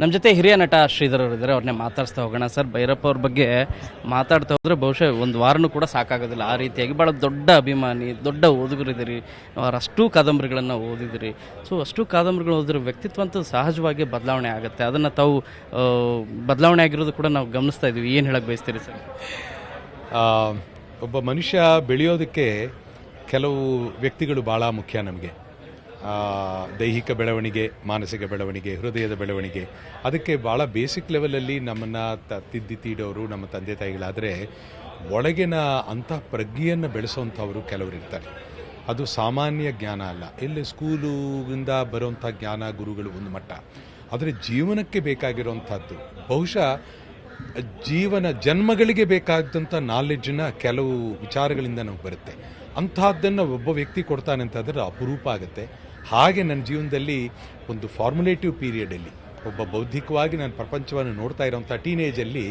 ನಮ್ಮ ಜೊತೆ ಹಿರಿಯ ನಟ ಶ್ರೀಧರ್ ಅವರು ಇದ್ದಾರೆ ಅವ್ರನ್ನೇ ಮಾತಾಡ್ಸ್ತಾ ಹೋಗೋಣ. ಸರ್, ಭೈರಪ್ಪ ಅವ್ರ ಬಗ್ಗೆ ಮಾತಾಡ್ತಾ ಹೋದ್ರೆ ಬಹುಶಃ ಒಂದು ವಾರನೂ ಕೂಡ ಸಾಕಾಗೋದಿಲ್ಲ. ಆ ರೀತಿಯಾಗಿ ಭಾಳ ದೊಡ್ಡ ಅಭಿಮಾನಿ, ದೊಡ್ಡ ಓದುಗರಿದ್ದೀರಿ ಅವರಷ್ಟು ಕಾದಂಬರಿಗಳನ್ನು ಓದಿದಿರಿ ಸೊ ಅಷ್ಟು ಕಾದಂಬರಿಗಳು ಓದಿದ್ರೆ ವ್ಯಕ್ತಿತ್ವ ಅಂತೂ ಸಹಜವಾಗಿ ಬದಲಾವಣೆ ಆಗುತ್ತೆ. ಅದನ್ನು ತಾವು ಬದಲಾವಣೆ ಆಗಿರೋದು ಕೂಡ ನಾವು ಗಮನಿಸ್ತಾ ಇದ್ದೀವಿ ಏನು ಹೇಳಕ್ಕೆ ಬಯಸ್ತೀರಿ ಸರ್? ಒಬ್ಬ ಮನುಷ್ಯ ಬೆಳೆಯೋದಕ್ಕೆ ಕೆಲವು ವ್ಯಕ್ತಿಗಳು ಭಾಳ ಮುಖ್ಯ ನಮಗೆ. ದೈಹಿಕ ಬೆಳವಣಿಗೆ, ಮಾನಸಿಕ ಬೆಳವಣಿಗೆ, ಹೃದಯದ ಬೆಳವಣಿಗೆ, ಅದಕ್ಕೆ ಭಾಳ ಬೇಸಿಕ್ ಲೆವೆಲಲ್ಲಿ ನಮ್ಮನ್ನು ತ, ತಿದ್ದಿ ತೀಡೋರು ನಮ್ಮ ತಂದೆ ತಾಯಿಗಳಾದರೆ ಒಳಗಿನ ಅಂಥ ಪ್ರಜ್ಞೆಯನ್ನು ಬೆಳೆಸೋವಂಥವರು ಕೆಲವರು ಇರ್ತಾರೆ. ಅದು ಸಾಮಾನ್ಯ ಜ್ಞಾನ ಅಲ್ಲ. ಇಲ್ಲಿ ಸ್ಕೂಲಿಂದ ಬರುವಂಥ ಜ್ಞಾನ ಗುರುಗಳು ಒಂದು ಮಟ್ಟ. ಆದರೆ ಜೀವನಕ್ಕೆ ಬೇಕಾಗಿರುವಂಥದ್ದು ಬಹುಶಃ ಜೀವನ ಜನ್ಮಗಳಿಗೆ ಬೇಕಾದಂಥ ನಾಲೆಡ್ಜನ್ನ ಕೆಲವು ವಿಚಾರಗಳಿಂದ ನಮಗೆ ಬರುತ್ತೆ. ಅಂಥದ್ದನ್ನು ಒಬ್ಬ ವ್ಯಕ್ತಿ ಕೊಡ್ತಾನೆ ಅಂತಂದರೆ ಅಪರೂಪ ಆಗುತ್ತೆ. ಹಾಗೆ ನನ್ನ ಜೀವನದಲ್ಲಿ ಒಂದು ಫಾರ್ಮುಲೇಟಿವ್ ಪೀರಿಯಡಲ್ಲಿ ಒಬ್ಬ ಬೌದ್ಧಿಕವಾಗಿ ನಾನು ಪ್ರಪಂಚವನ್ನು ನೋಡ್ತಾ ಇರೋಂಥ ಟೀನೇಜಲ್ಲಿ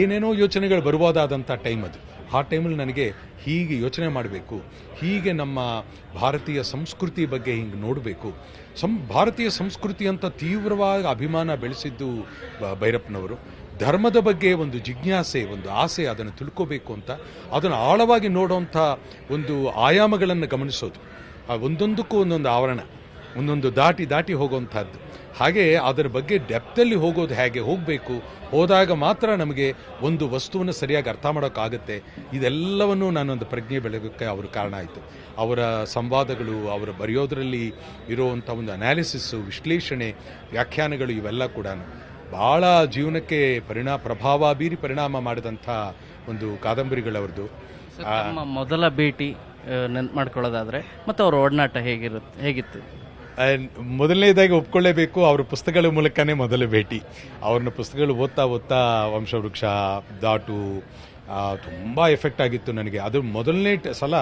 ಏನೇನೋ ಯೋಚನೆಗಳು ಬರ್ಬೋದಾದಂಥ ಟೈಮ್ ಅದು. ಆ ಟೈಮಲ್ಲಿ ನನಗೆ ಹೀಗೆ ಯೋಚನೆ ಮಾಡಬೇಕು, ಹೀಗೆ ನಮ್ಮ ಭಾರತೀಯ ಸಂಸ್ಕೃತಿ ಬಗ್ಗೆ ಹಿಂಗೆ ನೋಡಬೇಕು. ಸಂ, ಭಾರತೀಯ ಸಂಸ್ಕೃತಿ ಅಂತ ತೀವ್ರವಾಗಿ ಅಭಿಮಾನ ಬೆಳೆಸಿದ್ದು ಭೈರಪ್ಪನವರು. ಧರ್ಮದ ಬಗ್ಗೆ ಒಂದು ಜಿಜ್ಞಾಸೆ, ಒಂದು ಆಸೆ ಅದನ್ನು ತಿಳ್ಕೋಬೇಕು ಅಂತ, ಅದನ್ನು ಆಳವಾಗಿ ನೋಡೋಂಥ ಒಂದು ಆಯಾಮಗಳನ್ನು ಗಮನಿಸೋದು. ಒಂದೊಂದಕ್ಕೂ ಒಂದೊಂದು ಆವರಣ, ಒಂದೊಂದು ದಾಟಿ ದಾಟಿ ಹೋಗುವಂಥದ್ದು. ಹಾಗೆ ಅದರ ಬಗ್ಗೆ ಡೆಪ್ತಲ್ಲಿ ಹೋಗೋದು ಹೇಗೆ, ಹೋಗಬೇಕು, ಹೋದಾಗ ಮಾತ್ರ ನಮಗೆ ಒಂದು ವಸ್ತುವನ್ನು ಸರಿಯಾಗಿ ಅರ್ಥ ಮಾಡೋಕ್ಕಾಗುತ್ತೆ. ಇದೆಲ್ಲವನ್ನು ನಾನೊಂದು ಪ್ರಜ್ಞೆ ಬೆಳಗೋಕ್ಕೆ ಅವರು ಕಾರಣ ಆಯಿತು. ಅವರ ಸಂವಾದಗಳು, ಅವರ ಬರೆಯೋದರಲ್ಲಿ ಇರುವಂಥ ಒಂದು ಅನಾಲಿಸಿಸ್ಸು ವಿಶ್ಲೇಷಣೆ, ವ್ಯಾಖ್ಯಾನಗಳು ಇವೆಲ್ಲ ಕೂಡ ಭಾಳ ಜೀವನಕ್ಕೆ ಪರಿಣಾ, ಪ್ರಭಾವ ಬೀರಿ ಪರಿಣಾಮ ಮಾಡಿದಂಥ ಒಂದು ಕಾದಂಬರಿಗಳವ್ರದ್ದು. ಮೊದಲ ಭೇಟಿ ನೆನ್ಪು ಮಾಡ್ಕೊಳ್ಳೋದಾದರೆ. ಮತ್ತು ಅವ್ರ ಒಡನಾಟ ಹೇಗಿರುತ್ತೆ ಹೇಗಿತ್ತು? ಮೊದಲನೇದಾಗಿ ಒಪ್ಕೊಳ್ಳೇಬೇಕು ಅವ್ರ ಪುಸ್ತಕಗಳ ಮೂಲಕನೇ ಮೊದಲ ಭೇಟಿ. ಅವ್ರನ್ನ ಪುಸ್ತಕಗಳು ಓದ್ತಾ ಓದ್ತಾ ವಂಶವೃಕ್ಷ ದಾಟು ತುಂಬ ಎಫೆಕ್ಟ್ ಆಗಿತ್ತು ನನಗೆ. ಅದು ಮೊದಲನೇ ಸಲ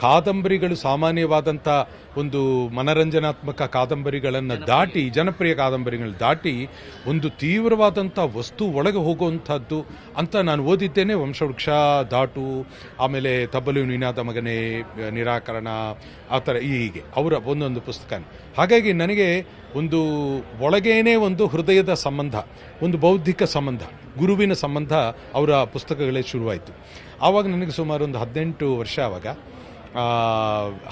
ಕಾದಂಬರಿಗಳು ಸಾಮಾನ್ಯವಾದಂಥ ಒಂದು ಮನರಂಜನಾತ್ಮಕ ಕಾದಂಬರಿಗಳನ್ನು ದಾಟಿ ಜನಪ್ರಿಯ ಕಾದಂಬರಿಗಳನ್ನ ದಾಟಿ ಒಂದು ತೀವ್ರವಾದಂಥ ವಸ್ತು ಒಳಗೆ ಹೋಗುವಂಥದ್ದು ಅಂತ ನಾನು ಓದಿದ್ದೇನೆ. ವಂಶವೃಕ್ಷ ದಾಟು ಆಮೇಲೆ ತಬ್ಬಲು ನೀನಾದ ಮಗನೇ ನಿರಾಕರಣ ಆ ಥರ ಹೀಗೆ. ಅವರ ಒಂದೊಂದು ಪುಸ್ತಕ ಹಾಗಾಗಿ ನನಗೆ ಒಂದು ಒಳಗೇನೆ ಒಂದು ಹೃದಯದ ಸಂಬಂಧ, ಒಂದು ಬೌದ್ಧಿಕ ಸಂಬಂಧ, ಗುರುವಿನ ಸಂಬಂಧ ಅವರ ಪುಸ್ತಕಗಳೇ ಶುರುವಾಯಿತು. ಆವಾಗ ನನಗೆ ಸುಮಾರು ಒಂದು ಹದಿನೆಂಟು ವರ್ಷ ಆವಾಗ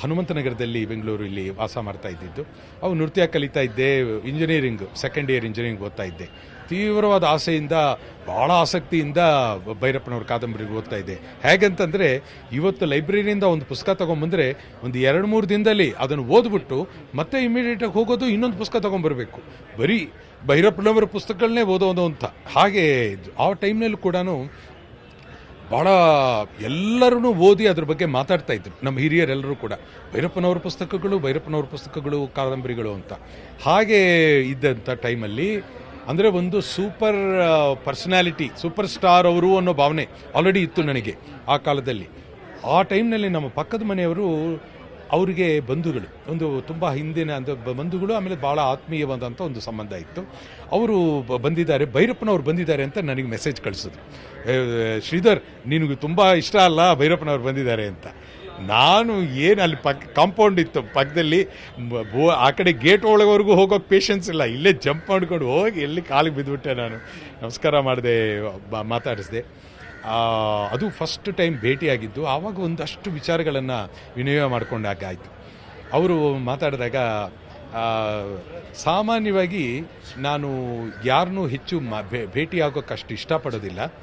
ಹನುಮಂತನಗರದಲ್ಲಿ ಬೆಂಗಳೂರು ಇಲ್ಲಿ ವಾಸ ಮಾಡ್ತಾ ಇದ್ದಿದ್ದು. ಅವು ನೃತ್ಯ ಕಲಿತಾ ಇದ್ದೆ ಇಂಜಿನಿಯರಿಂಗ್ ಸೆಕೆಂಡ್ ಇಯರ್ ಇಂಜಿನಿಯರಿಂಗ್ ಓದ್ತಾ ಇದ್ದೆ. ತೀವ್ರವಾದ ಆಸೆಯಿಂದ ಭಾಳ ಆಸಕ್ತಿಯಿಂದ ಭೈರಪ್ಪನವ್ರ ಕಾದಂಬರಿಗೆ ಓದ್ತಾ ಇದ್ದೆ. ಹೇಗಂತಂದರೆ, ಇವತ್ತು ಲೈಬ್ರರಿಯಿಂದ ಒಂದು ಪುಸ್ತಕ ತೊಗೊಂಬಂದರೆ, ಒಂದು ಎರಡು ಮೂರು ದಿನದಲ್ಲಿ ಅದನ್ನು ಓದ್ಬಿಟ್ಟು, ಮತ್ತೆ ಇಮಿಡಿಯೇಟಾಗಿ ಹೋಗೋದು ಇನ್ನೊಂದು ಪುಸ್ತಕ ತೊಗೊಂಬರ್ಬೇಕು. ಬರೀ ಭೈರಪ್ಪನವರ ಪುಸ್ತಕಗಳನ್ನೇ ಓದೋದು ಅಂತ. ಹಾಗೆ ಆ ಟೈಮ್ನಲ್ಲೂ ಕೂಡ ಭಾಳ ಎಲ್ಲರೂ ಓದಿ ಅದ್ರ ಬಗ್ಗೆ ಮಾತಾಡ್ತಾ ಇದ್ರು. ನಮ್ಮ ಹಿರಿಯರೆಲ್ಲರೂ ಕೂಡ. ಭೈರಪ್ಪನವ್ರ ಪುಸ್ತಕಗಳು ಭೈರಪ್ಪನವ್ರ ಪುಸ್ತಕಗಳು, ಕಾದಂಬರಿಗಳು ಅಂತ. ಹಾಗೆ ಇದ್ದಂಥ ಟೈಮಲ್ಲಿ ಅಂದರೆ ಒಂದು ಸೂಪರ್ ಪರ್ಸನಾಲಿಟಿ, ಸೂಪರ್ ಸ್ಟಾರ್ ಅವರು ಅನ್ನೋ ಭಾವನೆ ಆಲ್ರೆಡಿ ಇತ್ತು ನನಗೆ ಆ ಕಾಲದಲ್ಲಿ. ಆ ಟೈಮ್ನಲ್ಲಿ ನಮ್ಮ ಪಕ್ಕದ ಮನೆಯವರು ಅವರಿಗೆ ಬಂಧುಗಳು, ಒಂದು ತುಂಬ ಹಿಂದಿನ ಒಂದು ಬಂಧುಗಳು, ಆಮೇಲೆ ಭಾಳ ಆತ್ಮೀಯವಾದಂಥ ಒಂದು ಸಂಬಂಧ ಇತ್ತು. ಅವರು ಬಂದಿದ್ದಾರೆ, ಭೈರಪ್ಪನವ್ರು ಬಂದಿದ್ದಾರೆ ಅಂತ ನನಗೆ ಮೆಸೇಜ್ ಕಳಿಸಿದ್ರು. ಶ್ರೀಧರ್, ನಿನಗೆ ತುಂಬ ಇಷ್ಟ ಅಲ್ಲ ಭೈರಪ್ಪನವ್ರು ಬಂದಿದ್ದಾರೆ ಅಂತ. ನಾನು ಏನು ಅಲ್ಲಿ ಪಕ್ ಕಾಂಪೌಂಡ್ ಇತ್ತು ಪಕ್ಕದಲ್ಲಿ ಬೋ- ಆ ಕಡೆ ಗೇಟ್ ಒಳಗವರೆಗೂ ಹೋಗೋಕೆ ಪೇಷನ್ಸ್ ಇಲ್ಲ. ಇಲ್ಲೇ ಜಂಪ್ ಮಾಡ್ಕೊಂಡು ಹೋಗಿ ಎಲ್ಲಿ ಕಾಲಿಗೆ ಬಿದ್ದುಬಿಟ್ಟೆ ನಾನು. ನಮಸ್ಕಾರ ಮಾಡಿದೆ ಮಾತಾಡಿಸಿದೆ. ಅದು ಫಸ್ಟ್ ಟೈಮ್ ಭೇಟಿಯಾಗಿದ್ದು, ಆವಾಗ ಒಂದಷ್ಟು ವಿಚಾರಗಳನ್ನು ವಿನಿಮಯ ಮಾಡ್ಕೊಂಡಾಗ ಆಯಿತು. ಅವರು ಮಾತಾಡಿದಾಗ ಸಾಮಾನ್ಯವಾಗಿ ನಾನು ಯಾರನ್ನೂ ಹೆಚ್ಚು ಮ- ಭೇ- ಭೇಟಿಯಾಗೋಕೆ ಅಷ್ಟು ಇಷ್ಟಪಡೋದಿಲ್ಲ.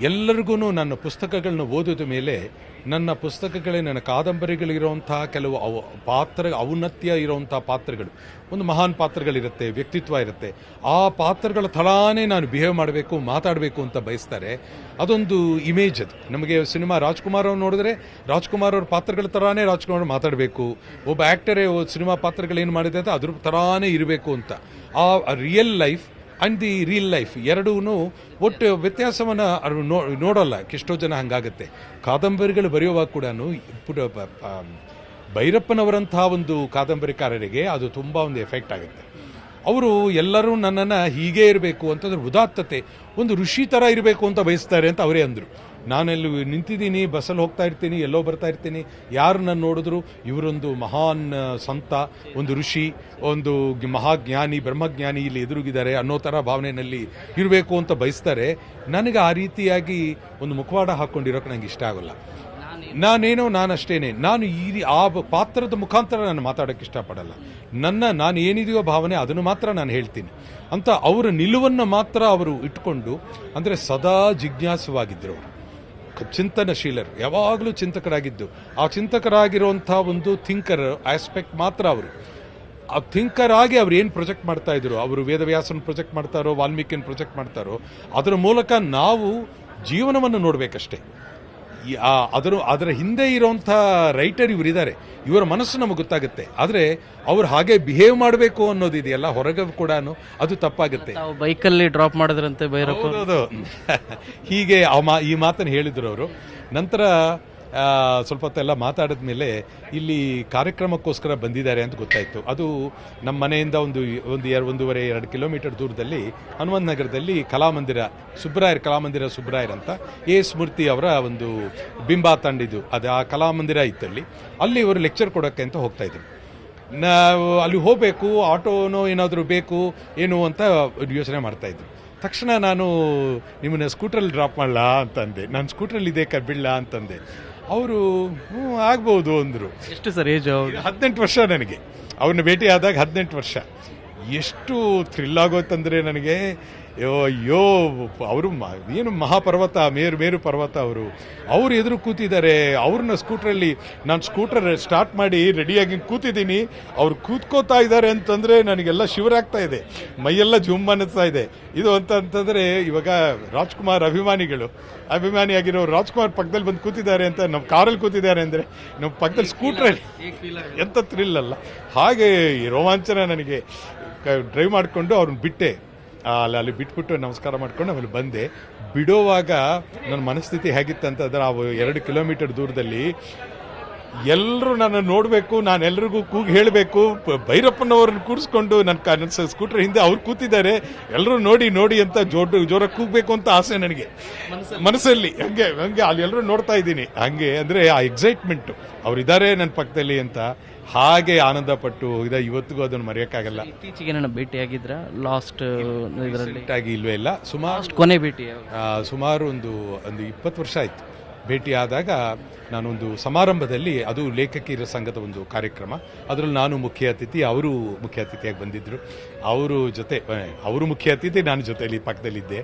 ಎಲ್ಲರಿಗೂ ನನ್ನ ಪುಸ್ತಕಗಳನ್ನ ಓದಿದ ಮೇಲೆ ನನ್ನ ಪುಸ್ತಕಗಳೇ ನನ್ನ ಕಾದಂಬರಿಗಳಿರುವಂತಹ ಕೆಲವು ಅವ ಪಾತ್ರ, ಔನ್ನತ್ಯ ಇರುವಂಥ ಪಾತ್ರಗಳು. ಒಂದು ಮಹಾನ್ ಪಾತ್ರಗಳಿರುತ್ತೆ, ವ್ಯಕ್ತಿತ್ವ ಇರುತ್ತೆ. ಆ ಪಾತ್ರಗಳ ಥರಾನೇ ನಾನು ಬಿಹೇವ್ ಮಾಡಬೇಕು, ಮಾತಾಡಬೇಕು ಅಂತ ಬಯಸ್ತಾರೆ. ಅದೊಂದು ಇಮೇಜ್ ಅದು. ನಮಗೆ ಸಿನಿಮಾ ರಾಜ್ಕುಮಾರ್ ಅವ್ರು ನೋಡಿದ್ರೆ, ರಾಜ್ಕುಮಾರ್ ಅವ್ರ ಪಾತ್ರಗಳ ಥರಾನೇ ರಾಜ್ಕುಮಾರ್ ಮಾತಾಡಬೇಕು. ಒಬ್ಬ ಆ್ಯಕ್ಟರೇ ಸಿನಿಮಾ ಪಾತ್ರಗಳೇನು ಮಾಡಿದೆ ಅಂತ ಅದ್ರ ಥರಾನೇ ಇರಬೇಕು ಅಂತ. ಆ real life and the real life ಎರಡೂ ಒಟ್ಟು ವ್ಯತ್ಯಾಸವನ್ನು ನೋ, ನೋಡೋಲ್ಲ. ಎಷ್ಟೋ ಜನ ಹಂಗಾಗುತ್ತೆ. ಕಾದಂಬರಿಗಳು ಬರೆಯುವಾಗ ಕೂಡ ಪುಟ ಭೈರಪ್ಪನವರಂತಹ ಒಂದು ಕಾದಂಬರಿಕಾರರಿಗೆ ಅದು ತುಂಬ ಒಂದು ಎಫೆಕ್ಟ್ ಆಗುತ್ತೆ. ಅವರು ಎಲ್ಲರೂ ನನ್ನನ್ನು ಹೀಗೇ ಇರಬೇಕು ಅಂತಂದ್ರೆ ಉದಾತ್ತತೆ, ಒಂದು ಋಷಿ ಥರ ಇರಬೇಕು ಅಂತ ಬಯಸ್ತಾರೆ ಅಂತ ಅವರೇ ಅಂದರು. ನಾನೆಲ್ಲಿ ನಿಂತಿದ್ದೀನಿ, ಬಸ್ಸಲ್ಲಿ ಹೋಗ್ತಾ ಇರ್ತೀನಿ, ಎಲ್ಲೋ ಬರ್ತಾ ಇರ್ತೀನಿ. ಯಾರು ನನ್ನ ನೋಡಿದ್ರು? ಇವರೊಂದು ಮಹಾನ್ ಸಂತ, ಒಂದು ಋಷಿ, ಒಂದು ಮಹಾಜ್ಞಾನಿ, ಬ್ರಹ್ಮಜ್ಞಾನಿ ಇಲ್ಲಿ ಎದುರುಗಿದ್ದಾರೆ ಅನ್ನೋ ಥರ ಭಾವನೆಯಲ್ಲಿ ಇರಬೇಕು ಅಂತ ಬಯಸ್ತಾರೆ. ನನಗೆ ಆ ರೀತಿಯಾಗಿ ಒಂದು ಮುಖವಾಡ ಹಾಕ್ಕೊಂಡಿರೋಕೆ ನನಗೆ ಇಷ್ಟ ಆಗೋಲ್ಲ. ನಾನೇನೋ ನಾನಷ್ಟೇನೆ. ನಾನು ಈ ಆ ಪಾತ್ರದ ಮುಖಾಂತರ ನಾನು ಮಾತಾಡೋಕ್ಕೆ ಇಷ್ಟಪಡಲ್ಲ. ನನ್ನ, ನಾನು ಏನಿದೆಯೋ ಭಾವನೆ ಅದನ್ನು ಮಾತ್ರ ನಾನು ಹೇಳ್ತೀನಿ. ಅಂತ ಅವರ ನಿಲುವನ್ನು ಮಾತ್ರ ಅವರು ಇಟ್ಕೊಂಡು, ಅಂದರೆ ಸದಾ ಜಿಜ್ಞಾಸವಾಗಿದ್ದರು ಅವರು. ಚಿಂತನಶೀಲರು, ಯಾವಾಗಲೂ ಚಿಂತಕರಾಗಿದ್ದು. ಆ ಚಿಂತಕರಾಗಿರುವಂಥ ಒಂದು ಥಿಂಕರ್ ಆಸ್ಪೆಕ್ಟ್ ಮಾತ್ರ ಅವರು. ಆ ಥಿಂಕರ್ ಆಗಿ ಅವ್ರು ಏನು ಪ್ರೊಜೆಕ್ಟ್ ಮಾಡ್ತಾ ಇದ್ರು, ಅವರು ವೇದವ್ಯಾಸನ ಪ್ರೊಜೆಕ್ಟ್ ಮಾಡ್ತಾರೋ ವಾಲ್ಮೀಕಿಯನ್ನು ಪ್ರೊಜೆಕ್ಟ್ ಮಾಡ್ತಾರೋ, ಅದರ ಮೂಲಕ ನಾವು ಜೀವನವನ್ನು ನೋಡಬೇಕಷ್ಟೇ. ಅದರ ಅದರ ಹಿಂದೆ ಇರೋಂಥ ರೈಟರ್ ಇವರಿದ್ದಾರೆ. ಇವರ ಮನಸ್ಸು ನಮಗೆ ಗೊತ್ತಾಗುತ್ತೆ. ಆದರೆ ಅವ್ರು ಹಾಗೆ ಬಿಹೇವ್ ಮಾಡಬೇಕು ಅನ್ನೋದಿದೆಯಲ್ಲ ಹೊರಗೆ ಕೂಡ ಅದು ತಪ್ಪಾಗುತ್ತೆ. ಬೈಕಲ್ಲಿ ಡ್ರಾಪ್ ಮಾಡಿದ್ರಂತೆ ಹೀಗೆ ಆ ಮಾ ಈ ಮಾತನ್ನು ಹೇಳಿದ್ರು ಅವರು. ನಂತರ ಸ್ವಲ್ಪ ಹೊತ್ತೆಲ್ಲ ಮಾತಾಡಿದ ಮೇಲೆ ಇಲ್ಲಿ ಕಾರ್ಯಕ್ರಮಕ್ಕೋಸ್ಕರ ಬಂದಿದ್ದಾರೆ ಅಂತ ಗೊತ್ತಾಯಿತು. ಅದು ನಮ್ಮ ಮನೆಯಿಂದ ಒಂದು ಒಂದು ಎರಡು ಒಂದೂವರೆ, ಎರಡು ಕಿಲೋಮೀಟರ್ ದೂರದಲ್ಲಿ ಹನುಮಂತ ನಗರದಲ್ಲಿ ಕಲಾಮಂದಿರ, ಸುಬ್ರಾಯರ್ ಕಲಾಮಂದಿರ ಸುಬ್ರಾಯರ್ ಅಂತ ಎ. ಸ್ಮೃತಿ ಅವರ ಒಂದು ಬಿಂಬ ತಂಡಿದ್ದು ಅದು ಆ ಕಲಾಮಂದಿರ ಇತ್ತಲ್ಲಿ. ಅಲ್ಲಿ ಇವರು ಲೆಕ್ಚರ್ ಕೊಡೋಕ್ಕೆ ಅಂತ ಹೋಗ್ತಾ ಇದ್ರು. ನಾವು ಅಲ್ಲಿ ಹೋಗಬೇಕು, ಆಟೋನೋ ಏನಾದರೂ ಬೇಕು, ಏನು ಅಂತ ಯೋಚನೆ ಮಾಡ್ತಾಯಿದ್ರು ತಕ್ಷಣ ನಾನು ನಿಮ್ಮನ್ನ ಸ್ಕೂಟ್ರಲ್ಲಿ ಡ್ರಾಪ್ ಮಾಡಲಾ ಅಂತಂದೆ. ನಾನು ಸ್ಕೂಟ್ರಲ್ಲಿ ಇದೆ ಬಿಡ್ಲಾ ಅಂತಂದೆ. ಅವರು ಹ್ಞೂ ಆಗ್ಬೋದು ಅಂದರು. ಎಷ್ಟು ಸರ್ ಏಜ್ ಹದಿನೆಂಟು ವರ್ಷ ನನಗೆ. ಅವ್ರನ್ನ ಭೇಟಿ ಆದಾಗ ಹದಿನೆಂಟು ವರ್ಷ. ಎಷ್ಟು ಥ್ರಿಲ್ ಆಗೋತಂದ್ರೆ ನನಗೆ ಅಯ್ಯೋ ಅವರು ಏನು ಮಹಾಪರ್ವತ, ಮೇರು ಮೇರು ಪರ್ವತ ಅವರು. ಅವ್ರು ಎದುರು ಕೂತಿದ್ದಾರೆ. ಅವ್ರನ್ನ ಸ್ಕೂಟ್ರಲ್ಲಿ ನಾನು ಸ್ಕೂಟರ್ ಸ್ಟಾರ್ಟ್ ಮಾಡಿ ರೆಡಿಯಾಗಿ ಕೂತಿದ್ದೀನಿ. ಅವ್ರು ಕೂತ್ಕೋತಾ ಇದ್ದಾರೆ ಅಂತಂದರೆ ನನಗೆಲ್ಲ ಶಿವರಾಗ್ತಾ ಇದೆ. ಮೈಯೆಲ್ಲ ಜುಮ್ ಅನ್ನಿಸ್ತಾ ಇದೆ. ಇದು ಅಂತ ಅಂತಂದರೆ ಇವಾಗ ರಾಜ್ಕುಮಾರ್ ಅಭಿಮಾನಿಗಳು. ಅಭಿಮಾನಿಯಾಗಿರೋ ರಾಜ್ಕುಮಾರ್ ಪಕ್ಕದಲ್ಲಿ ಬಂದು ಕೂತಿದ್ದಾರೆ ಅಂತ ನಮ್ಮ ಕಾರಲ್ಲಿ ಕೂತಿದ್ದಾರೆ ಅಂದರೆ ನಮ್ಮ ಪಕ್ಕದಲ್ಲಿ ಸ್ಕೂಟ್ರಲ್ಲಿ. ಎಂಥ ಥ್ರಿಲ್ ಅಲ್ಲ. ಹಾಗೆ ಈ ರೋಮಾಂಚನ ನನಗೆ ಡ್ರೈವ್ ಮಾಡಿಕೊಂಡು ಅವ್ರನ್ನ ಬಿಟ್ಟೆ. ಅಲ್ಲಿ ಅಲ್ಲಿ ಬಿಟ್ಬಿಟ್ಟು ನಮಸ್ಕಾರ ಮಾಡ್ಕೊಂಡು ಆಮೇಲೆ ಬಂದೆ. ಬಿಡೋವಾಗ ನನ್ನ ಮನಸ್ಥಿತಿ ಹೇಗಿತ್ತು ಅಂತಂದ್ರೆ ಆ ಎರಡು ಕಿಲೋಮೀಟರ್ ದೂರದಲ್ಲಿ ಎಲ್ಲರೂ ನನ್ನ ನೋಡಬೇಕು ನಾನು ಎಲ್ರಿಗೂ ಕೂಗಿ ಹೇಳಬೇಕು. ಭೈರಪ್ಪನವ್ರನ್ನ ಕೂರಿಸ್ಕೊಂಡು ನನ್ನ ಸ್ಕೂಟರ್ ಹಿಂದೆ ಅವ್ರು ಕೂತಿದ್ದಾರೆ. ಎಲ್ಲರೂ ನೋಡಿ ನೋಡಿ ಅಂತ ಜೋಡ ಜೋರಾಗಿ ಕೂಗಬೇಕು ಅಂತ ಆಸೆ ನನಗೆ. ಮನಸ್ಸಲ್ಲಿ? ಹಂಗೆ ಹಂಗೆ ಅಲ್ಲಿ ಎಲ್ಲರೂ ನೋಡ್ತಾ ಇದ್ದೀನಿ. ಹಂಗೆ ಅಂದರೆ ಆ ಎಕ್ಸೈಟ್ಮೆಂಟು ಅವರಿದ್ದಾರೆ ನನ್ನ ಪಕ್ಕದಲ್ಲಿ ಅಂತ ಹಾಗೆ ಆನಂದ ಪಟ್ಟು ಇದ ಇವತ್ತಿಗೂ ಅದನ್ನು ಮರೆಯೋಕ್ಕಾಗಲ್ಲ. ಇತ್ತೀಚೆಗೆ ನನ್ನ ಭೇಟಿಯಾಗಿದ್ರ? ಲಾಸ್ಟ್ ಇದರಲ್ಲಿ? ಆಗಿ ಇಲ್ವೇ ಇಲ್ಲ. ಸುಮಾರು ಕೊನೆ ಭೇಟಿ ಸುಮಾರು ಒಂದು ಒಂದು ಇಪ್ಪತ್ತು ವರ್ಷ ಆಯಿತು. ಭೇಟಿಯಾದಾಗ ನಾನೊಂದು ಸಮಾರಂಭದಲ್ಲಿ ಅದು ಲೇಖಕಿಯರ ಸಂಘದ ಒಂದು ಕಾರ್ಯಕ್ರಮ. ಅದರಲ್ಲಿ ನಾನು ಮುಖ್ಯ ಅತಿಥಿ, ಅವರು ಮುಖ್ಯ ಅತಿಥಿಯಾಗಿ ಬಂದಿದ್ದರು ಅವರು ಜೊತೆ ಅವರು ಮುಖ್ಯ ಅತಿಥಿ, ನಾನು ಜೊತೆಯಲ್ಲಿ ಪಕ್ಕದಲ್ಲಿದ್ದೆ.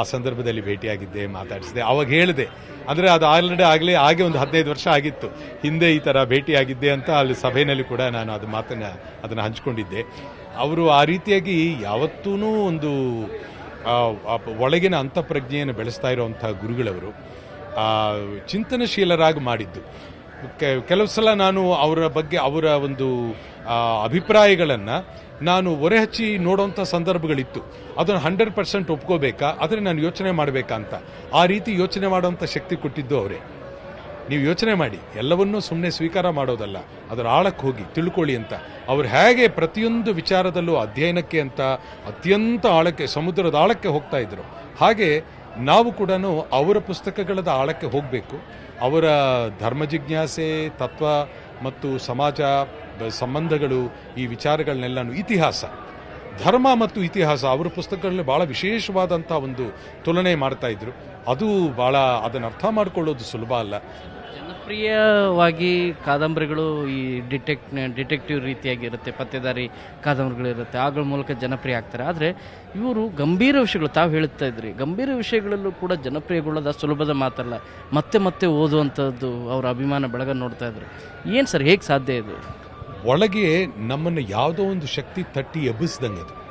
ಆ ಸಂದರ್ಭದಲ್ಲಿ ಭೇಟಿಯಾಗಿದ್ದೆ, ಮಾತಾಡಿಸಿದೆ. ಅವಾಗ ಹೇಳಿದೆ. ಅಂದರೆ ಅದು ಆಲ್ರೆಡಿ ಆಗಲೇ, ಹಾಗೆ ಒಂದು ಹದಿನೈದು ವರ್ಷ ಆಗಿತ್ತು. ಹಿಂದೆ ಈ ಥರ ಭೇಟಿಯಾಗಿದ್ದೆ ಅಂತ ಅಲ್ಲಿ ಸಭೆಯಲ್ಲಿ ಕೂಡ ನಾನು ಅದು ಮಾತನ್ನು, ಅದನ್ನು ಹಂಚ್ಕೊಂಡಿದ್ದೆ. ಅವರು ಆ ರೀತಿಯಾಗಿ ಯಾವತ್ತೂ ಒಂದು ಒಳಗಿನ ಅಂತಃಪ್ರಜ್ಞೆಯನ್ನು ಬೆಳೆಸ್ತಾ ಇರೋವಂಥ ಗುರುಗಳವರು ಚಿಂತನಶೀಲರಾಗಿ ಮಾಡಿದ್ದು. ಕೆಲವು ಸಲ ನಾನು ಅವರ ಬಗ್ಗೆ, ಅವರ ಒಂದು ಅಭಿಪ್ರಾಯಗಳನ್ನು ನಾನು ಹೊರೆಹಚ್ಚಿ ನೋಡೋಂಥ ಸಂದರ್ಭಗಳಿತ್ತು. ಅದನ್ನು ಹಂಡ್ರೆಡ್ ಪರ್ಸೆಂಟ್ ಒಪ್ಕೋಬೇಕಾ? ಆದರೆ ನಾನು ಯೋಚನೆ ಮಾಡಬೇಕಾ ಅಂತ. ಆ ರೀತಿ ಯೋಚನೆ ಮಾಡೋಂಥ ಶಕ್ತಿ ಕೊಟ್ಟಿದ್ದು ಅವರೇ. ನೀವು ಯೋಚನೆ ಮಾಡಿ. ಎಲ್ಲವನ್ನೂ ಸುಮ್ಮನೆ ಸ್ವೀಕಾರ ಮಾಡೋದಲ್ಲ. ಅದರ ಆಳಕ್ಕೆ ಹೋಗಿ, ತಿಳ್ಕೊಳ್ಳಿ ಅಂತ. ಅವ್ರು ಹೇಗೆ ಪ್ರತಿಯೊಂದು ವಿಚಾರದಲ್ಲೂ ಅಧ್ಯಯನಕ್ಕೆ ಅಂತ, ಅತ್ಯಂತ ಆಳಕ್ಕೆ, ಸಮುದ್ರದ ಆಳಕ್ಕೆ ಹೋಗ್ತಾ ಇದ್ರು. ಹಾಗೆ ನಾವು ಕೂಡ ಅವರ ಪುಸ್ತಕಗಳದ ಆಳಕ್ಕೆ ಹೋಗಬೇಕು. ಅವರ ಧರ್ಮ ಜಿಜ್ಞಾಸೆ, ತತ್ವ ಮತ್ತು ಸಮಾಜ ಸಂಬಂಧಗಳು, ಈ ವಿಚಾರಗಳನ್ನೆಲ್ಲನೂ ಇತಿಹಾಸ. ಧರ್ಮ ಮತ್ತು ಇತಿಹಾಸ ಅವರ ಪುಸ್ತಕಗಳಲ್ಲಿ ಭಾಳ ವಿಶೇಷವಾದಂಥ ಒಂದು ತುಲನೆ ಮಾಡ್ತಾ ಇದ್ರು. ಅದು ಭಾಳ ಅದನ್ನು ಅರ್ಥ ಮಾಡಿಕೊಳ್ಳೋದು ಸುಲಭ ಅಲ್ಲ. ಜನಪ್ರಿಯವಾಗಿ ಕಾದಂಬರಿಗಳು ಈ ಡಿಟೆಕ್ಟ್ ಡಿಟೆಕ್ಟಿವ್ ರೀತಿಯಾಗಿರುತ್ತೆ, ಪತ್ತೆದಾರಿ ಕಾದಂಬರಿಗಳಿರುತ್ತೆ ಆಗಳ ಮೂಲಕ ಜನಪ್ರಿಯ ಆಗ್ತಾರೆ. ಆದರೆ ಇವರು ಗಂಭೀರ ವಿಷಯಗಳು ತಾವು ಹೇಳುತ್ತಾ ಇದ್ರಿ. ಗಂಭೀರ ವಿಷಯಗಳಲ್ಲೂ ಕೂಡ ಜನಪ್ರಿಯಗೊಳ್ಳೋದು ಸುಲಭದ ಮಾತಲ್ಲ. ಮತ್ತೆ ಮತ್ತೆ ಓದುವಂಥದ್ದು ಅವರ ಅಭಿಮಾನ ಬೆಳಗ ನೋಡ್ತಾ ಇದ್ರು. ಏನು ಸರ್, ಹೇಗೆ ಸಾಧ್ಯ ಇದು? ಒಳಗೆ ನಮ್ಮನ್ನು ಯಾವುದೋ ಒಂದು ಶಕ್ತಿ ತಟ್ಟಿ ಎಬ್ಬಿಸಿದಂಗೆ ಅದು.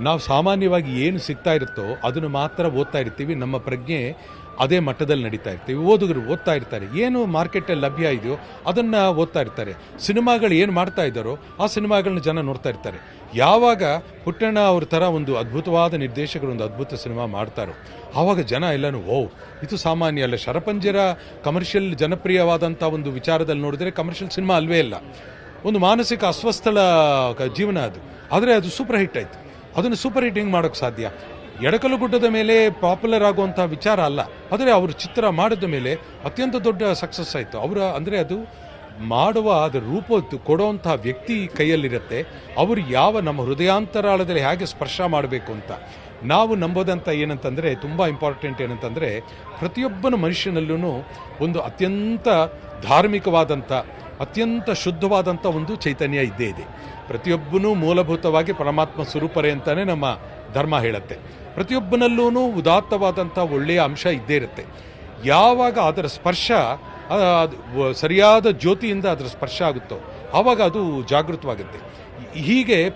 ನಾವು ಸಾಮಾನ್ಯವಾಗಿ ಏನು ಸಿಗ್ತಾ ಇರುತ್ತೋ ಅದನ್ನು ಮಾತ್ರ ಓದ್ತಾ ಇರ್ತೀವಿ. ನಮ್ಮ ಪ್ರಜ್ಞೆ ಅದೇ ಮಟ್ಟದಲ್ಲಿ ನಡೀತಾ ಇರ್ತೀವಿ. ಓದುಗರು ಓದ್ತಾ ಇರ್ತಾರೆ. ಏನು ಮಾರ್ಕೆಟಲ್ಲಿ ಲಭ್ಯ ಇದೆಯೋ ಅದನ್ನು ಓದ್ತಾ ಇರ್ತಾರೆ. ಸಿನಿಮಾಗಳು ಏನು ಮಾಡ್ತಾ ಇದ್ದಾರೋ ಆ ಸಿನಿಮಾಗಳನ್ನ ಜನ ನೋಡ್ತಾ ಇರ್ತಾರೆ. ಯಾವಾಗ ಪುಟ್ಟಣ್ಣ ಅವ್ರ ಥರ ಒಂದು ಅದ್ಭುತವಾದ ನಿರ್ದೇಶಕರು ಒಂದು ಅದ್ಭುತ ಸಿನಿಮಾ ಮಾಡ್ತಾರೋ, ಆವಾಗ ಜನ ಎಲ್ಲನೂ, ಓ, ಇದು ಸಾಮಾನ್ಯ ಅಲ್ಲ. ಶರಪಂಜರ ಕಮರ್ಷಿಯಲ್ ಜನಪ್ರಿಯವಾದಂಥ ಒಂದು ವಿಚಾರದಲ್ಲಿ ನೋಡಿದರೆ ಕಮರ್ಷಿಯಲ್ ಸಿನಿಮಾ ಅಲ್ವೇ ಇಲ್ಲ. ಒಂದು ಮಾನಸಿಕ ಅಸ್ವಸ್ಥಳ ಜೀವನ ಅದು. ಆದರೆ ಅದು ಸೂಪರ್ ಹಿಟ್ ಆಯ್ತು. ಅದನ್ನು ಸೂಪರ್ ಹಿಟ್ ಹೆಂಗೆ ಮಾಡೋಕ್ಕೆ ಸಾಧ್ಯ ಎಡಕಲುಗುಡ್ಡದ ಮೇಲೆ ಪಾಪ್ಯುಲರ್ ಆಗುವಂಥ ವಿಚಾರ ಅಲ್ಲ. ಆದರೆ ಅವರು ಚಿತ್ರ ಮಾಡಿದ ಮೇಲೆ ಅತ್ಯಂತ ದೊಡ್ಡ ಸಕ್ಸಸ್ ಆಯಿತು. ಅವರ, ಅಂದರೆ ಅದು ಮಾಡುವ ಅದರ ರೂಪ ಕೊಡುವಂಥ ವ್ಯಕ್ತಿ ಕೈಯಲ್ಲಿರುತ್ತೆ. ಅವರು ಯಾವ ನಮ್ಮ ಹೃದಯಾಂತರಾಳದಲ್ಲಿ ಹೇಗೆ ಸ್ಪರ್ಶ ಮಾಡಬೇಕು ಅಂತ. ನಾವು ನಂಬೋದಂತ ಏನಂತಂದರೆ ತುಂಬ ಇಂಪಾರ್ಟೆಂಟ್ ಏನಂತಂದರೆ ಪ್ರತಿಯೊಬ್ಬನ ಮನುಷ್ಯನಲ್ಲೂ ಒಂದು ಅತ್ಯಂತ ಧಾರ್ಮಿಕವಾದಂಥ ಅತ್ಯಂತ ಶುದ್ಧವಾದಂಥ ಒಂದು ಚೈತನ್ಯ ಇದ್ದೇ ಇದೆ. ಪ್ರತಿಯೊಬ್ಬನು ಮೂಲಭೂತವಾಗಿ ಪರಮಾತ್ಮ ಸ್ವರೂಪರೇ ಅಂತಲೇ ನಮ್ಮ ಧರ್ಮ ಹೇಳುತ್ತೆ. ಪ್ರತಿಯೊಬ್ಬನಲ್ಲೂ ಉದಾತ್ತವಾದಂಥ ಒಳ್ಳೆಯ ಅಂಶ ಇದ್ದೇ ಇರುತ್ತೆ. ಯಾವಾಗ ಅದರ ಸ್ಪರ್ಶ ಸರಿಯಾದ ಜ್ಯೋತಿಯಿಂದ ಅದರ ಸ್ಪರ್ಶ ಆಗುತ್ತೋ, ಆವಾಗ ಅದು ಜಾಗೃತವಾಗುತ್ತೆ. ಹೀಗೆ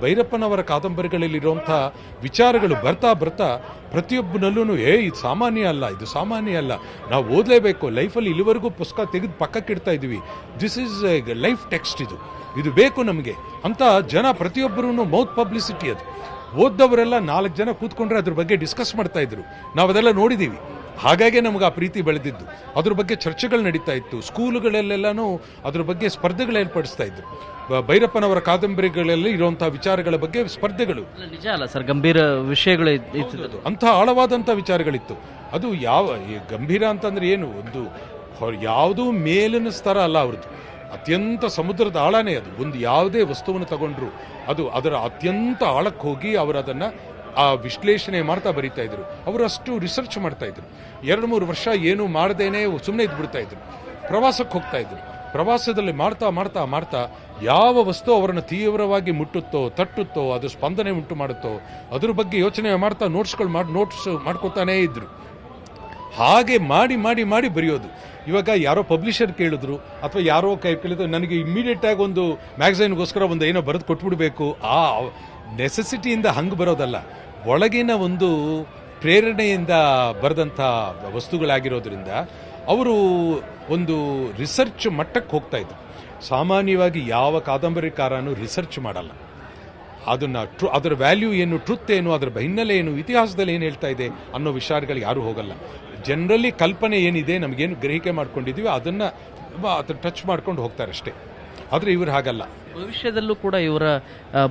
ಭೈರಪ್ಪನವರ ಕಾದಂಬರಿಗಳಲ್ಲಿರುವಂಥ ವಿಚಾರಗಳು ಬರ್ತಾ ಬರ್ತಾ ಪ್ರತಿಯೊಬ್ಬನಲ್ಲೂ ಏ, ಇದು ಸಾಮಾನ್ಯ ಅಲ್ಲ, ಇದು ಸಾಮಾನ್ಯ ಅಲ್ಲ. ನಾವು ಓದಲೇಬೇಕು, ಲೈಫಲ್ಲಿ ಇಲ್ಲಿವರೆಗೂ ಪುಸ್ತಕ ತೆಗೆದು ಪಕ್ಕಕ್ಕಿಡ್ತಾ ಇದ್ದೀವಿ. ದಿಸ್ ಈಸ್ ಲೈಫ್ ಟೆಕ್ಸ್ಟ್ ಇದು. ಇದು ಬೇಕು ನಮಗೆ. ಅಂತ ಜನ ಪ್ರತಿಯೊಬ್ಬರೂ ಮೌತ್ ಪಬ್ಲಿಸಿಟಿ ಅದು. ಓದ್ದವರೆಲ್ಲ ನಾಲ್ಕು ಜನ ಕೂತ್ಕೊಂಡ್ರೆ ಅದ್ರ ಬಗ್ಗೆ ಡಿಸ್ಕಸ್ ಮಾಡ್ತಾ ಇದ್ರು. ನಾವು ಅದೆಲ್ಲ ನೋಡಿದ್ದೀವಿ. ಹಾಗಾಗಿ ನಮಗೆ ಆ ಪ್ರೀತಿ ಬೆಳೆದಿದ್ದು. ಅದ್ರ ಬಗ್ಗೆ ಚರ್ಚೆಗಳು ನಡೀತಾ ಇತ್ತು. ಸ್ಕೂಲುಗಳಲ್ಲೆಲ್ಲನೂ ಅದ್ರ ಬಗ್ಗೆ ಸ್ಪರ್ಧೆಗಳು ಏರ್ಪಡಿಸ್ತಾ ಇದ್ರು. ಭೈರಪ್ಪನವರ ಕಾದಂಬರಿಗಳಲ್ಲಿ ಇರುವಂತಹ ವಿಚಾರಗಳ ಬಗ್ಗೆ ಸ್ಪರ್ಧೆಗಳು. ನಿಜ ಅಲ್ಲ ಸರ್ ಗಂಭೀರ ವಿಷಯಗಳು ಅಂಥ ಆಳವಾದಂಥ ವಿಚಾರಗಳಿತ್ತು. ಅದು ಯಾವ ಗಂಭೀರ ಅಂತಂದ್ರೆ ಏನು? ಒಂದು ಯಾವುದು ಯಾವುದೂ ಮೇಲಿನ ಸ್ತರ ಅಲ್ಲ ಅವ್ರದ್ದು. ಅತ್ಯಂತ ಸಮುದ್ರದ ಆಳನೇ ಅದು. ಒಂದು ಯಾವುದೇ ವಸ್ತುವನ್ನು ತಗೊಂಡ್ರು ಅದು ಅದರ ಅತ್ಯಂತ ಆಳಕ್ಕೆ ಹೋಗಿ ಅವರು ಅದನ್ನು ಆ ವಿಶ್ಲೇಷಣೆ ಮಾಡ್ತಾ ಬರೀತಾ ಇದ್ರು. ಅವರು ಅಷ್ಟು ರಿಸರ್ಚ್ ಮಾಡ್ತಾ ಇದ್ರು. ಎರಡು ಮೂರು ವರ್ಷ ಏನು ಮಾಡದೇನೆ ಸುಮ್ಮನೆ ಇದ್ಬಿಡ್ತಾ ಇದ್ರು. ಪ್ರವಾಸಕ್ಕೆ ಹೋಗ್ತಾ ಇದ್ರು. ಪ್ರವಾಸದಲ್ಲಿ ಮಾಡ್ತಾ ಮಾಡ್ತಾ ಮಾಡ್ತಾ ಯಾವ ವಸ್ತು ಅವರನ್ನು ತೀವ್ರವಾಗಿ ಮುಟ್ಟುತ್ತೋ, ತಟ್ಟುತ್ತೋ, ಅದು ಸ್ಪಂದನೆ ಉಂಟು ಮಾಡುತ್ತೋ, ಅದ್ರ ಬಗ್ಗೆ ಯೋಚನೆ ಮಾಡ್ತಾ ನೋಟ್ಸ್ಗಳು ಮಾಡಿ ನೋಟ್ಸ್ ಮಾಡ್ಕೋತಾನೇ ಇದ್ರು. ಹಾಗೆ ಮಾಡಿ ಮಾಡಿ ಮಾಡಿ ಬರೆಯೋದು. ಇವಾಗ ಯಾರೋ ಪಬ್ಲಿಷರ್ ಕೇಳಿದ್ರು, ಅಥವಾ ಯಾರೋ ಕೈ ಕೇಳಿದ್ರು, ನನಗೆ ಇಮ್ಮಿಡಿಯೇಟ್ ಆಗಿ ಒಂದು ಮ್ಯಾಗಝೈನ್ಗೋಸ್ಕರ ಒಂದು ಏನೋ ಬರೆದು ಕೊಟ್ಬಿಡ್ಬೇಕು. ಆ ನೆಸೆಸಿಟಿಯಿಂದ ಹಂಗೆ ಬರೋದಲ್ಲ. ಒಳಗಿನ ಒಂದು ಪ್ರೇರಣೆಯಿಂದ ಬರೆದಂಥ ವಸ್ತುಗಳಾಗಿರೋದ್ರಿಂದ ಅವರು ಒಂದು ರಿಸರ್ಚ್ ಮಟ್ಟಕ್ಕೆ ಹೋಗ್ತಾ ಇದ್ರು. ಸಾಮಾನ್ಯವಾಗಿ ಯಾವ ಕಾದಂಬರಿಕಾರನೂ ರಿಸರ್ಚ್ ಮಾಡಲ್ಲ. ಅದನ್ನು ಟ್ರು ಅದರ ವ್ಯಾಲ್ಯೂ ಏನು ಟ್ರುತ್ ಏನು, ಅದರ ಹಿನ್ನೆಲೆ ಏನು, ಇತಿಹಾಸದಲ್ಲಿ ಏನು ಹೇಳ್ತಾ ಇದೆ ಅನ್ನೋ ವಿಚಾರಗಳಿಗೆ ಯಾರೂ ಹೋಗಲ್ಲ. ಜನರಲಿ ಕಲ್ಪನೆ ಏನಿದೆ, ನಮಗೇನು ಗ್ರಹಿಕೆ ಮಾಡ್ಕೊಂಡಿದ್ದೀವಿ ಅದನ್ನು ಅದನ್ನು ಟಚ್ ಮಾಡ್ಕೊಂಡು ಹೋಗ್ತಾರೆ ಅಷ್ಟೇ. ಆದರೆ ಇವರು ಹಾಗಲ್ಲ. ಭವಿಷ್ಯದಲ್ಲೂ ಕೂಡ ಇವರ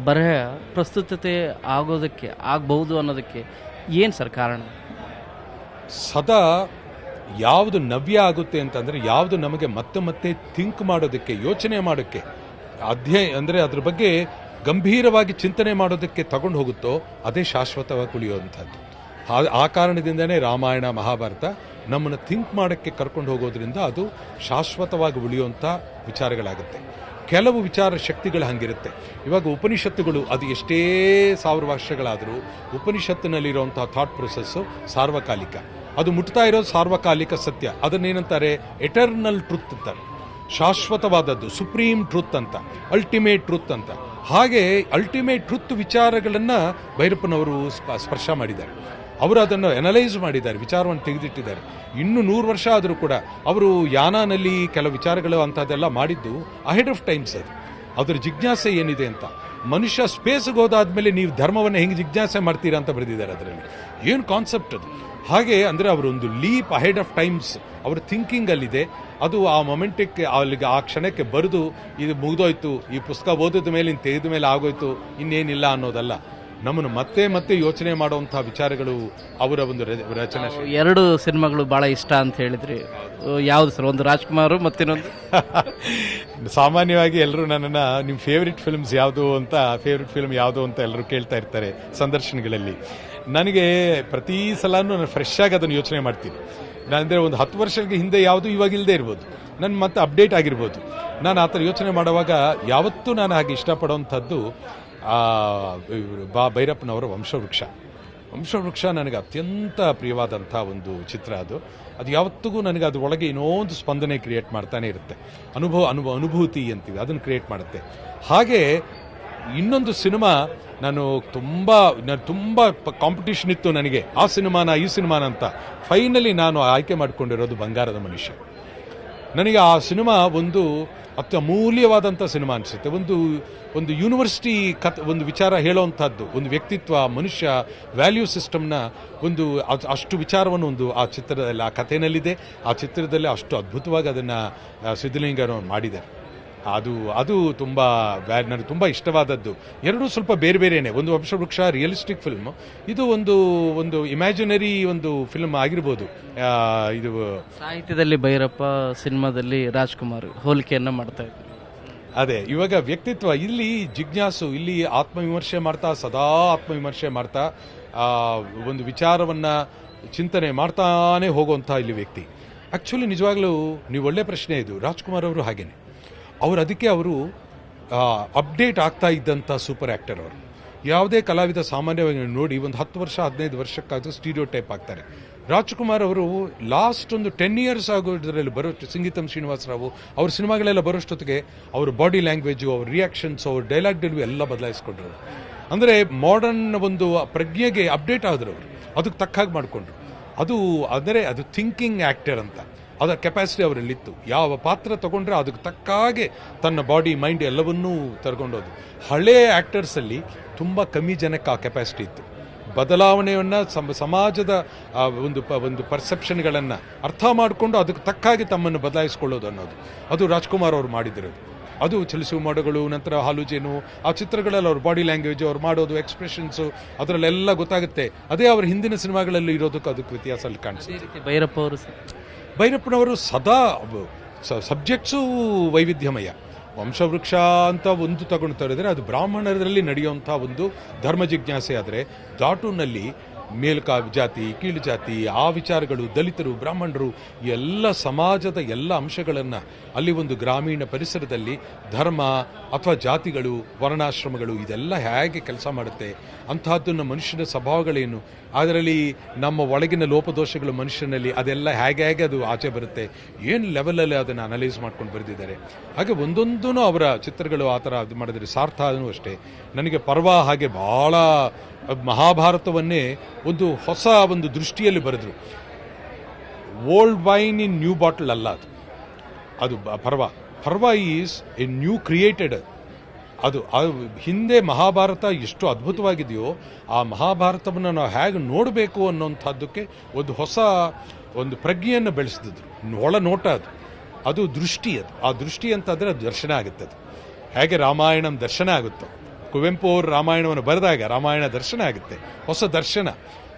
ಬರಹ ಪ್ರಸ್ತುತತೆ ಆಗೋದಕ್ಕೆ, ಆಗಬಹುದು ಅನ್ನೋದಕ್ಕೆ ಏನು ಸರ್ ಕಾರಣ? ಸದಾ ಯಾವುದು ನವ್ಯ ಆಗುತ್ತೆ ಅಂತಂದರೆ ಯಾವುದು ನಮಗೆ ಮತ್ತೆ ಮತ್ತೆ ಥಿಂಕ್ ಮಾಡೋದಕ್ಕೆ, ಯೋಚನೆ ಮಾಡೋಕ್ಕೆ, ಅಧ್ಯಯ ಅಂದರೆ ಅದ್ರ ಬಗ್ಗೆ ಗಂಭೀರವಾಗಿ ಚಿಂತನೆ ಮಾಡೋದಕ್ಕೆ ತಗೊಂಡು ಹೋಗುತ್ತೋ ಅದೇ ಶಾಶ್ವತವಾಗಿ ಉಳಿಯುವಂಥದ್ದು. ಆ ಕಾರಣದಿಂದನೇ ರಾಮಾಯಣ, ಮಹಾಭಾರತ ನಮ್ಮನ್ನು ಥಿಂಕ್ ಮಾಡೋಕ್ಕೆ ಕರ್ಕೊಂಡು ಹೋಗೋದ್ರಿಂದ ಅದು ಶಾಶ್ವತವಾಗಿ ಉಳಿಯುವಂಥ ವಿಚಾರಗಳಾಗುತ್ತೆ. ಕೆಲವು ವಿಚಾರ ಶಕ್ತಿಗಳು ಹಂಗಿರುತ್ತೆ. ಇವಾಗ ಉಪನಿಷತ್ತುಗಳು ಅದು ಎಷ್ಟೇ ಸಾವಿರ ವರ್ಷಗಳಾದರೂ ಉಪನಿಷತ್ತಿನಲ್ಲಿರುವಂತಹ ಥಾಟ್ ಪ್ರೊಸೆಸ್ಸು ಸಾರ್ವಕಾಲಿಕ. ಅದು ಮುಟ್ತಾ ಇರೋದು ಸಾರ್ವಕಾಲಿಕ ಸತ್ಯ. ಅದನ್ನೇನಂತಾರೆ? ಎಟರ್ನಲ್ ಟ್ರುತ್ ಅಂತಾರೆ. ಶಾಶ್ವತವಾದದ್ದು ಸುಪ್ರೀಂ ಟ್ರುತ್ ಅಂತ ಅಲ್ಟಿಮೇಟ್ ಟ್ರುತ್ ಅಂತ. ಹಾಗೆ ಅಲ್ಟಿಮೇಟ್ ಟ್ರುತ್ ವಿಚಾರಗಳನ್ನು ಭೈರಪ್ಪನವರು ಸ್ಪ- ಸ್ಪರ್ಶ ಮಾಡಿದ್ದಾರೆ. ಅವರು ಅದನ್ನು ಅನಲೈಸ್ ಮಾಡಿದ್ದಾರೆ, ವಿಚಾರವನ್ನು ತೆಗೆದಿಟ್ಟಿದ್ದಾರೆ. ಇನ್ನು ನೂರು ವರ್ಷ ಆದರೂ ಕೂಡ ಅವರು ಯಾನಾನಲ್ಲಿ ಕೆಲವು ವಿಚಾರಗಳು ಅಂಥದ್ದೆಲ್ಲ ಮಾಡಿದ್ದು ಅಹೆಡ್ ಆಫ್ ಟೈಮ್ಸ್ ಅದು. ಅದರ ಜಿಜ್ಞಾಸೆ ಏನಿದೆ ಅಂತ. ಮನುಷ್ಯ ಸ್ಪೇಸ್ಗೆ ಹೋದಾದ್ಮೇಲೆ ನೀವು ಧರ್ಮವನ್ನು ಹೆಂಗೆ ಜಿಜ್ಞಾಸೆ ಮಾಡ್ತೀರಾ ಅಂತ ಬರೆದಿದ್ದಾರೆ ಅದರಲ್ಲಿ. ಏನು ಕಾನ್ಸೆಪ್ಟ್ ಅದು? ಹಾಗೆ ಅಂದರೆ ಅವರೊಂದು ಲೀಪ್ ಅಹೆಡ್ ಆಫ್ ಟೈಮ್ಸ್ ಅವ್ರ ಥಿಂಕಿಂಗ್ ಅಲ್ಲಿದೆ. ಅದು ಆ ಮೊಮೆಂಟಕ್ಕೆ ಅಲ್ಲಿಗೆ ಆ ಕ್ಷಣಕ್ಕೆ ಬರೆದು, ಇದು ಮುಗಿದೋಯ್ತು, ಈ ಪುಸ್ತಕ ಓದಿದ ಮೇಲೆ ಇನ್ನು ತೆಗೆದ ಮೇಲೆ ಆಗೋಯ್ತು, ಇನ್ನೇನಿಲ್ಲ ಅನ್ನೋದಲ್ಲ. ನಮ್ಮನ್ನು ಮತ್ತೆ ಮತ್ತೆ ಯೋಚನೆ ಮಾಡುವಂತಹ ವಿಚಾರಗಳು ಅವರ ಒಂದು ರಚನೆ ಎರಡು ಸಿನಿಮಾಗಳು ಬಹಳ ಇಷ್ಟ ಅಂತ ಹೇಳಿದ್ರಿ. ಯಾವ್ದು ಸರ್? ಒಂದು ರಾಜ್ಕುಮಾರ್ ಮತ್ತಿನ್ನೊಂದು ಸಾಮಾನ್ಯವಾಗಿ ಎಲ್ಲರೂ ನನ್ನನ್ನು ನಿಮ್ಮ ಫೇವ್ರೆಟ್ ಫಿಲ್ಮ್ಸ್ ಯಾವುದು ಅಂತ ಫೇವ್ರೆಟ್ ಫಿಲ್ಮ್ ಯಾವುದು ಅಂತ ಎಲ್ಲರೂ ಕೇಳ್ತಾ ಇರ್ತಾರೆ ಸಂದರ್ಶನಗಳಲ್ಲಿ. ನನಗೆ ಪ್ರತಿ ಸಲನೂ ನಾನು ಫ್ರೆಶ್ ಆಗಿ ಅದನ್ನು ಯೋಚನೆ ಮಾಡ್ತೀನಿ. ಅಂದರೆ ಒಂದು ಹತ್ತು ವರ್ಷಕ್ಕೆ ಹಿಂದೆ ಯಾವುದು ಇವಾಗ ಇಲ್ಲದೆ ಇರ್ಬೋದು. ನನ್ನ ಮತ್ತೆ ಅಪ್ಡೇಟ್ ಆಗಿರ್ಬೋದು. ನಾನು ಆ ಥರ ಯೋಚನೆ ಮಾಡುವಾಗ ಯಾವತ್ತೂ ನಾನು ಹಾಗೆ ಇಷ್ಟಪಡೋವಂಥದ್ದು ಬಾ ಭೈರಪ್ಪನವರ ವಂಶವೃಕ್ಷ. ವಂಶವೃಕ್ಷ ನನಗೆ ಅತ್ಯಂತ ಪ್ರಿಯವಾದಂಥ ಒಂದು ಚಿತ್ರ ಅದು. ಅದು ಯಾವತ್ತಿಗೂ ನನಗೆ ಅದು ಒಳಗೆ ಏನೋ ಒಂದು ಸ್ಪಂದನೆ ಕ್ರಿಯೇಟ್ ಮಾಡ್ತಾನೆ ಇರುತ್ತೆ. ಅನುಭವ ಅನುಭವ ಅನುಭೂತಿ ಅಂತೀವಿ, ಅದನ್ನು ಕ್ರಿಯೇಟ್ ಮಾಡುತ್ತೆ. ಹಾಗೆ ಇನ್ನೊಂದು ಸಿನಿಮಾ ನಾನು ತುಂಬ ನಾನು ತುಂಬ ಕಾಂಪಿಟೇಷನ್ ಇತ್ತು ನನಗೆ. ಆ ಸಿನಿಮಾನ, ಈ ಸಿನಿಮಾನ ಅಂತ. ಫೈನಲಿ ನಾನು ಆಯ್ಕೆ ಮಾಡಿಕೊಂಡಿರೋದು ಬಂಗಾರದ ಮನುಷ್ಯ. ನನಗೆ ಆ ಸಿನಿಮಾ ಒಂದು ಅತ್ಯಮೂಲ್ಯವಾದಂಥ ಸಿನಿಮಾ ಅನಿಸುತ್ತೆ. ಒಂದು ಒಂದು ಯೂನಿವರ್ಸಿಟಿ ಕತ್ ಒಂದು ವಿಚಾರ ಹೇಳೋವಂಥದ್ದು ಒಂದು ವ್ಯಕ್ತಿತ್ವ, ಮನುಷ್ಯ, ವ್ಯಾಲ್ಯೂ ಸಿಸ್ಟಮ್ನ ಒಂದು ಅಷ್ಟು ವಿಚಾರವನ್ನು ಒಂದು ಆ ಚಿತ್ರದಲ್ಲಿ, ಆ ಕಥೆನಲ್ಲಿದೆ. ಆ ಚಿತ್ರದಲ್ಲಿ ಅಷ್ಟು ಅದ್ಭುತವಾಗಿ ಅದನ್ನು ಸಿದ್ಧಲಿಂಗನವರು ಮಾಡಿದ್ದಾರೆ. ಅದು ಅದು ತುಂಬ ನನಗೆ ತುಂಬ ಇಷ್ಟವಾದದ್ದು. ಎರಡೂ ಸ್ವಲ್ಪ ಬೇರೆ ಬೇರೆಯೇ ಒಂದು ವಂಶವೃಕ್ಷ ರಿಯಲಿಸ್ಟಿಕ್ ಫಿಲ್ಮ್. ಇದು ಒಂದು ಒಂದು ಇಮ್ಯಾಜಿನರಿ ಒಂದು ಫಿಲ್ಮ್ ಆಗಿರ್ಬೋದು. ಇದು ಸಾಹಿತ್ಯದಲ್ಲಿ ಭೈರಪ್ಪ ಸಿನಿಮಾದಲ್ಲಿ ರಾಜ್ಕುಮಾರ್ ಹೋಲಿಕೆಯನ್ನು ಮಾಡ್ತಾ ಇದ್ದಾರೆ ಅದೇ ಇವಾಗ ವ್ಯಕ್ತಿತ್ವ ಇಲ್ಲಿ ಜಿಜ್ಞಾಸು ಇಲ್ಲಿ ಆತ್ಮವಿಮರ್ಶೆ ಮಾಡ್ತಾ ಸದಾ ಆತ್ಮವಿಮರ್ಶೆ ಮಾಡ್ತಾ ಒಂದು ವಿಚಾರವನ್ನು ಚಿಂತನೆ ಮಾಡ್ತಾನೆ ಹೋಗುವಂಥ ಇಲ್ಲಿ ವ್ಯಕ್ತಿ. ಆ್ಯಕ್ಚುಲಿ ನಿಜವಾಗ್ಲೂ ನೀವು ಒಳ್ಳೆ ಪ್ರಶ್ನೆ ಇದು. ರಾಜ್ಕುಮಾರ್ ಅವರು ಹಾಗೇನೆ. ಅವರು ಅದಕ್ಕೆ ಅವರು ಅಪ್ಡೇಟ್ ಆಗ್ತಾ ಇದ್ದಂಥ ಸೂಪರ್ ಆ್ಯಕ್ಟರ್ ಅವರು. ಯಾವುದೇ ಕಲಾವಿದ ಸಾಮಾನ್ಯವಾಗಿ ನೋಡಿ ಒಂದು ಹತ್ತು ವರ್ಷ, ಹದಿನೈದು ವರ್ಷಕ್ಕಾದರೂ ಸ್ಟೀರಿಯೋ ಟೈಪ್ ಆಗ್ತಾರೆ. ರಾಜ್ಕುಮಾರ್ ಅವರು ಲಾಸ್ಟ್ ಒಂದು ಟೆನ್ ಇಯರ್ಸ್ ಆಗೋದ್ರಲ್ಲಿ ಬರೋ ಸಂಗೀತಂ ಶ್ರೀನಿವಾಸರಾವು ಅವ್ರ ಸಿನಿಮಾಗಳೆಲ್ಲ ಬರೋಷ್ಟೊತ್ತಿಗೆ ಅವ್ರ ಬಾಡಿ ಲ್ಯಾಂಗ್ವೇಜು ಅವ್ರ ರಿಯಾಕ್ಷನ್ಸ್ ಅವ್ರ ಡೈಲಾಗ್ ಡೆಲಿವರಿ ಎಲ್ಲ ಬದಲಾಯಿಸ್ಕೊಂಡ್ರು. ಅಂದರೆ ಮಾಡರ್ನ್ ಒಂದು ಪ್ರಜ್ಞೆಗೆ ಅಪ್ಡೇಟ್ ಆದರು ಅವರು. ಅದಕ್ಕೆ ತಕ್ಕ ಹಾಗೆ ಮಾಡಿಕೊಂಡ್ರು. ಅದು, ಅಂದರೆ ಅದು ಥಿಂಕಿಂಗ್ ಆ್ಯಕ್ಟರ್ ಅಂತ. ಅದರ ಕೆಪಾಸಿಟಿ ಅವರಲ್ಲಿತ್ತು. ಯಾವ ಪಾತ್ರ ತಗೊಂಡ್ರೆ ಅದಕ್ಕೆ ತಕ್ಕ ಹಾಗೆ ತನ್ನ ಬಾಡಿ ಮೈಂಡ್ ಎಲ್ಲವನ್ನೂ ತರ್ಕೊಂಡೋದು ಹಳೇ ಆ್ಯಕ್ಟರ್ಸಲ್ಲಿ ತುಂಬ ಕಮ್ಮಿ ಜನಕ್ಕೆ ಆ ಕೆಪಾಸಿಟಿ ಇತ್ತು. ಬದಲಾವಣೆಯನ್ನು ಸಮ ಸಮಾಜದ ಒಂದು ಪ ಒಂದು ಪರ್ಸೆಪ್ಷನ್ಗಳನ್ನು ಅರ್ಥ ಮಾಡಿಕೊಂಡು ಅದಕ್ಕೆ ತಕ್ಕ ಹಾಗೆ ತಮ್ಮನ್ನು ಬದಲಾಯಿಸ್ಕೊಳ್ಳೋದು ಅನ್ನೋದು. ಅದು ರಾಜ್ಕುಮಾರ್ ಅವರು ಮಾಡಿದಿರೋದು. ಅದು ಚಲಿಸುವ ಮೋಡಗಳು ನಂತರ ಹಾಲುಜೇನು, ಆ ಚಿತ್ರಗಳಲ್ಲಿ ಅವ್ರ ಬಾಡಿ ಲ್ಯಾಂಗ್ವೇಜ್ ಅವ್ರು ಮಾಡೋದು ಎಕ್ಸ್ಪ್ರೆಷನ್ಸು ಅದರಲ್ಲೆಲ್ಲ ಗೊತ್ತಾಗುತ್ತೆ. ಅದೇ ಅವ್ರ ಹಿಂದಿನ ಸಿನಿಮಾಗಳಲ್ಲಿ ಇರೋದಕ್ಕೆ ಅದಕ್ಕೆ ವ್ಯತ್ಯಾಸ ಅಲ್ಲಿ ಕಾಣಿಸುತ್ತೆ. ಭೈರಪ್ಪ ಅವರು ಭೈರಪ್ಪನವರು ಸದಾ ಸಬ್ಜೆಕ್ಟ್ಸು ವೈವಿಧ್ಯಮಯ. ವಂಶವೃಕ್ಷ ಅಂತ ಒಂದು ತರಿದ್ರೆ ಅದು ಬ್ರಾಹ್ಮಣರಲ್ಲಿ ನಡೆಯುವಂಥ ಒಂದು ಧರ್ಮ ಜಿಜ್ಞಾಸೆ ಆದರೆ ದಾಟೂನಲ್ಲಿ ಮೇಲ್ಕಾ ಜಾತಿ, ಕೀಳು ಜಾತಿ, ಆ ವಿಚಾರಗಳು, ದಲಿತರು, ಬ್ರಾಹ್ಮಣರು, ಎಲ್ಲ ಸಮಾಜದ ಎಲ್ಲ ಅಂಶಗಳನ್ನು ಅಲ್ಲಿ ಒಂದು ಗ್ರಾಮೀಣ ಪರಿಸರದಲ್ಲಿ ಧರ್ಮ ಅಥವಾ ಜಾತಿಗಳು, ವರ್ಣಾಶ್ರಮಗಳು ಇದೆಲ್ಲ ಹೇಗೆ ಕೆಲಸ ಮಾಡುತ್ತೆ ಅಂತಹದ್ದನ್ನು ಮನುಷ್ಯನ ಸ್ವಭಾವಗಳೇನು ಅದರಲ್ಲಿ ನಮ್ಮ ಒಳಗಿನ ಲೋಪದೋಷಗಳು ಮನುಷ್ಯನಲ್ಲಿ ಅದೆಲ್ಲ ಹೇಗೆ ಹೇಗೆ ಅದು ಆಚೆ ಬರುತ್ತೆ, ಏನು ಲೆವೆಲಲ್ಲಿ ಅದನ್ನು ಅನಲೈಸ್ ಮಾಡ್ಕೊಂಡು ಬರೆದಿದ್ದಾರೆ. ಹಾಗೆ ಒಂದೊಂದೂ ಅವರ ಚಿತ್ರಗಳು ಆ ಥರ ಇದು ಸಾರ್ಥ ಅದನ್ನು ಅಷ್ಟೇ. ನನಗೆ ಪರ್ವ ಹಾಗೆ ಭಾಳ ಮಹಾಭಾರತವನ್ನೇ ಒಂದು ಹೊಸ ಒಂದು ದೃಷ್ಟಿಯಲ್ಲಿ ಬರೆದ್ರು. Old wine in new bottle ಅಲ್ಲ ಅದು. ಅದು ಪರ್ವ. ಪರ್ವ ಈಸ್ ಎ ನ್ಯೂ ಕ್ರಿಯೇಟೆಡ್ ಅದು ಹಿಂದೆ ಮಹಾಭಾರತ ಎಷ್ಟು ಅದ್ಭುತವಾಗಿದೆಯೋ, ಆ ಮಹಾಭಾರತವನ್ನು ನಾವು ಹೇಗೆ ನೋಡಬೇಕು ಅನ್ನೋಂಥದ್ದಕ್ಕೆ ಒಂದು ಹೊಸ ಒಂದು ಪ್ರಜ್ಞೆಯನ್ನು ಬೆಳೆಸಿದ್ರು ಒಳ ನೋಟ ಅದು. ಅದು ದೃಷ್ಟಿ ಅದು. ಆ ದೃಷ್ಟಿ ಅಂತಂದರೆ ಅದು ದರ್ಶನ ಆಗುತ್ತೆ ಅದು. ಹೇಗೆ ರಾಮಾಯಣಂ ದರ್ಶನ ಆಗುತ್ತೋ. ಕುವೆಂಪು ಅವರು ರಾಮಾಯಣವನ್ನು ಬರೆದಾಗ ರಾಮಾಯಣ ದರ್ಶನ ಆಗುತ್ತೆ. ಹೊಸ ದರ್ಶನ.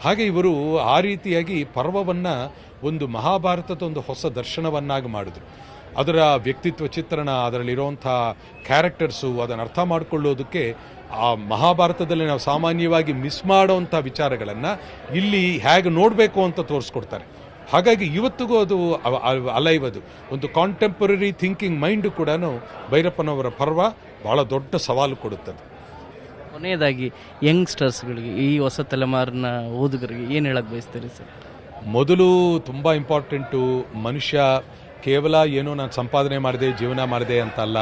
ಹಾಗೆ ಇವರು ಆ ರೀತಿಯಾಗಿ ಪರ್ವವನ್ನು ಒಂದು ಮಹಾಭಾರತದ ಒಂದು ಹೊಸ ದರ್ಶನವನ್ನಾಗಿ ಮಾಡಿದ್ರು. ಅದರ ವ್ಯಕ್ತಿತ್ವ ಚಿತ್ರಣ ಅದರಲ್ಲಿರುವಂಥ ಕ್ಯಾರೆಕ್ಟರ್ಸು ಅದನ್ನು ಅರ್ಥ ಮಾಡಿಕೊಳ್ಳೋದಕ್ಕೆ ಆ ಮಹಾಭಾರತದಲ್ಲಿ ನಾವು ಸಾಮಾನ್ಯವಾಗಿ ಮಿಸ್ ಮಾಡೋವಂಥ ವಿಚಾರಗಳನ್ನು ಇಲ್ಲಿ ಹೇಗೆ ನೋಡಬೇಕು ಅಂತ ತೋರಿಸ್ಕೊಡ್ತಾರೆ. ಹಾಗಾಗಿ ಇವತ್ತಿಗೂ ಅದು ಅಲೈವ್ ಅದು. ಒಂದು ಕಾಂಟೆಂಪರರಿ ಥಿಂಕಿಂಗ್ ಮೈಂಡ್ ಕೂಡ ಭೈರಪ್ಪನವರ ಪರ್ವ ಭಾಳ ದೊಡ್ಡ ಸವಾಲು ಕೊಡುತ್ತದೆ. ಕೊನೆಯದಾಗಿ ಯಂಗ್ಸ್ಟರ್ಸ್ಗಳಿಗೆ ಈ ಹೊಸ ತಲೆಮಾರಿನ ಓದುಗರಿಗೆ ಏನು ಹೇಳಕ್ಕೆ ಬಯಸ್ತೀರಿ ಸರ್? ಮೊದಲು ತುಂಬ ಇಂಪಾರ್ಟೆಂಟು ಮನುಷ್ಯ ಕೇವಲ ಏನೋ ನಾನು ಸಂಪಾದನೆ ಮಾಡಿದೆ, ಜೀವನ ಮಾಡಿದೆ ಅಂತಲ್ಲ,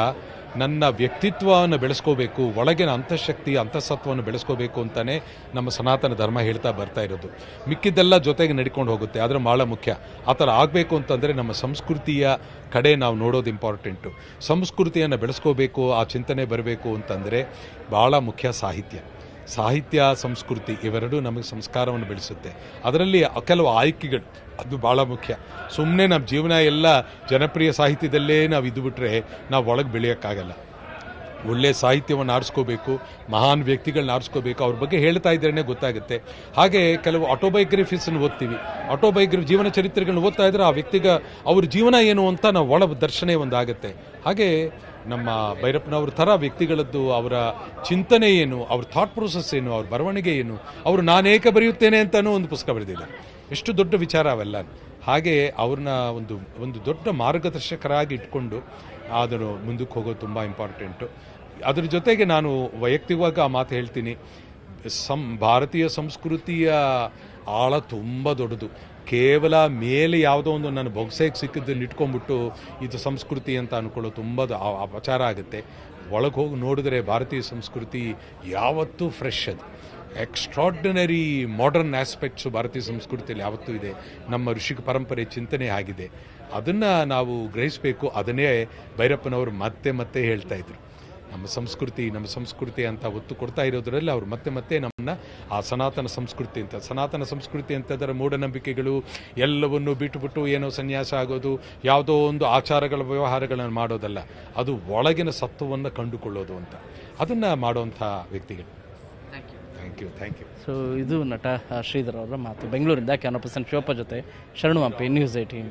ನನ್ನ ವ್ಯಕ್ತಿತ್ವವನ್ನು ಬೆಳೆಸ್ಕೋಬೇಕು, ಒಳಗಿನ ಅಂತಃಶಕ್ತಿ, ಅಂತಸತ್ವವನ್ನು ಬೆಳೆಸ್ಕೋಬೇಕು ಅಂತಲೇ ನಮ್ಮ ಸನಾತನ ಧರ್ಮ ಹೇಳ್ತಾ ಬರ್ತಾ ಇರೋದು. ಮಿಕ್ಕಿದ್ದೆಲ್ಲ ಜೊತೆಗೆ ನಡ್ಕೊಂಡು ಹೋಗುತ್ತೆ, ಆದರೆ ಭಾಳ ಮುಖ್ಯ. ಆ ಥರ ಆಗಬೇಕು ಅಂತಂದರೆ ನಮ್ಮ ಸಂಸ್ಕೃತಿಯ ಕಡೆ ನಾವು ನೋಡೋದು ಇಂಪಾರ್ಟೆಂಟು ಸಂಸ್ಕೃತಿಯನ್ನು ಬೆಳೆಸ್ಕೋಬೇಕು, ಆ ಚಿಂತನೆ ಬರಬೇಕು ಅಂತಂದರೆ ಭಾಳ ಮುಖ್ಯ ಸಾಹಿತ್ಯ. ಸಾಹಿತ್ಯ, ಸಂಸ್ಕೃತಿ ಇವೆರಡೂ ನಮಗೆ ಸಂಸ್ಕಾರವನ್ನು ಬೆಳೆಸುತ್ತೆ. ಅದರಲ್ಲಿ ಕೆಲವು ಆಯ್ಕೆಗಳು, ಅದು ಭಾಳ ಮುಖ್ಯ. ಸುಮ್ಮನೆ ನಮ್ಮ ಜೀವನ ಎಲ್ಲ ಜನಪ್ರಿಯ ಸಾಹಿತ್ಯದಲ್ಲೇ ನಾವು ಇದ್ದುಬಿಟ್ರೆ ನಾವು ಒಳಗೆ ಬೆಳೆಯೋಕ್ಕಾಗಲ್ಲ. ಒಳ್ಳೆಯ ಸಾಹಿತ್ಯವನ್ನು ಆರಿಸ್ಕೋಬೇಕು, ಮಹಾನ್ ವ್ಯಕ್ತಿಗಳನ್ನ ಆರಿಸ್ಕೋಬೇಕು, ಅವ್ರ ಬಗ್ಗೆ ಹೇಳ್ತಾ ಇದ್ರೇ ಗೊತ್ತಾಗುತ್ತೆ. ಹಾಗೆ ಕೆಲವು ಆಟೋಬಯೋಗ್ರಫೀಸನ್ನು ಓದ್ತೀವಿ. ಆಟೋಬಯೋಗ್ರಫಿ ಜೀವನ ಚರಿತ್ರೆಗಳನ್ನ ಓದ್ತಾ ಇದ್ರೆ ಆ ವ್ಯಕ್ತಿಗ ಅವ್ರ ಜೀವನ ಏನು ಅಂತ ನಾವು ಒಳ ದರ್ಶನ ಒಂದಾಗುತ್ತೆ. ಹಾಗೆ ನಮ್ಮ ಭೈರಪ್ಪನವ್ರ ಥರ ವ್ಯಕ್ತಿಗಳದ್ದು ಅವರ ಚಿಂತನೆ ಏನು, ಅವ್ರ ಥಾಟ್ ಪ್ರೊಸೆಸ್ ಏನು, ಅವ್ರ ಬರವಣಿಗೆ ಏನು, ಅವರು ನಾನೇಕ ಬರೆಯುತ್ತೇನೆ ಅಂತಲೂ ಒಂದು ಪುಸ್ತಕ ಬರೆದಿದ್ದಾರೆ. ಎಷ್ಟು ದೊಡ್ಡ ವಿಚಾರ ಅವೆಲ್ಲ. ಹಾಗೆ ಅವ್ರನ್ನ ಒಂದು ಒಂದು ದೊಡ್ಡ ಮಾರ್ಗದರ್ಶಕರಾಗಿ ಇಟ್ಕೊಂಡು ಅದನ್ನು ಮುಂದಕ್ಕೆ ಹೋಗೋದು ತುಂಬ ಇಂಪಾರ್ಟೆಂಟು ಅದ್ರ ಜೊತೆಗೆ ನಾನು ವೈಯಕ್ತಿಕವಾಗಿ ಆ ಮಾತು ಹೇಳ್ತೀನಿ. ಸಂ, ಭಾರತೀಯ ಸಂಸ್ಕೃತಿಯ ಆಳ ತುಂಬ ದೊಡ್ಡದು. ಕೇವಲ ಮೇಲೆ ಯಾವುದೋ ಒಂದು ನನ್ನ ಬೊಗ್ಸೆಗೆ ಸಿಕ್ಕಿದ್ದನ್ನು ಇಟ್ಕೊಂಡ್ಬಿಟ್ಟು ಇದು ಸಂಸ್ಕೃತಿ ಅಂತ ಅನ್ಕೊಳ್ಳೋ ತುಂಬ ಅಪಚಾರ ಆಗುತ್ತೆ. ಒಳಗೆ ಹೋಗಿ ನೋಡಿದ್ರೆ ಭಾರತೀಯ ಸಂಸ್ಕೃತಿ ಯಾವತ್ತೂ ಫ್ರೆಶ್ ಅದು. ಎಕ್ಸ್ಟ್ರಾರ್ಡಿನರಿ ಮಾಡರ್ನ್ ಆಸ್ಪೆಕ್ಟ್ಸು ಭಾರತೀಯ ಸಂಸ್ಕೃತಿಯಲ್ಲಿ ಯಾವತ್ತೂ ಇದೆ. ನಮ್ಮ ಋಷಿಕ ಪರಂಪರೆ ಚಿಂತನೆ ಆಗಿದೆ. ಅದನ್ನು ನಾವು ಗ್ರಹಿಸಬೇಕು. ಅದನ್ನೇ ಭೈರಪ್ಪನವರು ಮತ್ತೆ ಮತ್ತೆ ಹೇಳ್ತಾ ಇದ್ರು. ನಮ್ಮ ಸಂಸ್ಕೃತಿ ನಮ್ಮ ಸಂಸ್ಕೃತಿ ಅಂತ ಒತ್ತು ಕೊಡ್ತಾ ಇರೋದ್ರಲ್ಲಿ ಅವರು ಮತ್ತೆ ಮತ್ತೆ ನಮ್ಮ ಆ ಸನಾತನ ಸಂಸ್ಕೃತಿ ಅಂತ. ಸನಾತನ ಸಂಸ್ಕೃತಿ ಅಂತದರ ಮೂಢನಂಬಿಕೆಗಳು ಎಲ್ಲವನ್ನು ಬಿಟ್ಟುಬಿಟ್ಟು ಏನೋ ಸನ್ಯಾಸ ಆಗೋದು ಯಾವುದೋ ಒಂದು ಆಚಾರಗಳ ವ್ಯವಹಾರಗಳನ್ನು ಮಾಡೋದಲ್ಲ ಅದು ಒಳಗಿನ ಸತ್ವವನ್ನು ಕಂಡುಕೊಳ್ಳೋದು ಅಂತ. ಅದನ್ನು ಮಾಡುವಂಥ ವ್ಯಕ್ತಿಗಳು. Thank you thank you so ಇದು ನಟ ಶ್ರೀಧರ್ ಅವರ ಮಾತು. ಬೆಂಗಳೂರಿಂದ ಕ್ಯಾನೋ ಪರ್ಸನ್ ಶಿವಪ್ಪ ಜೊತೆ. ಶರಣು ಹಂಪಿ ನ್ಯೂಸ್ ಏಟೀನ್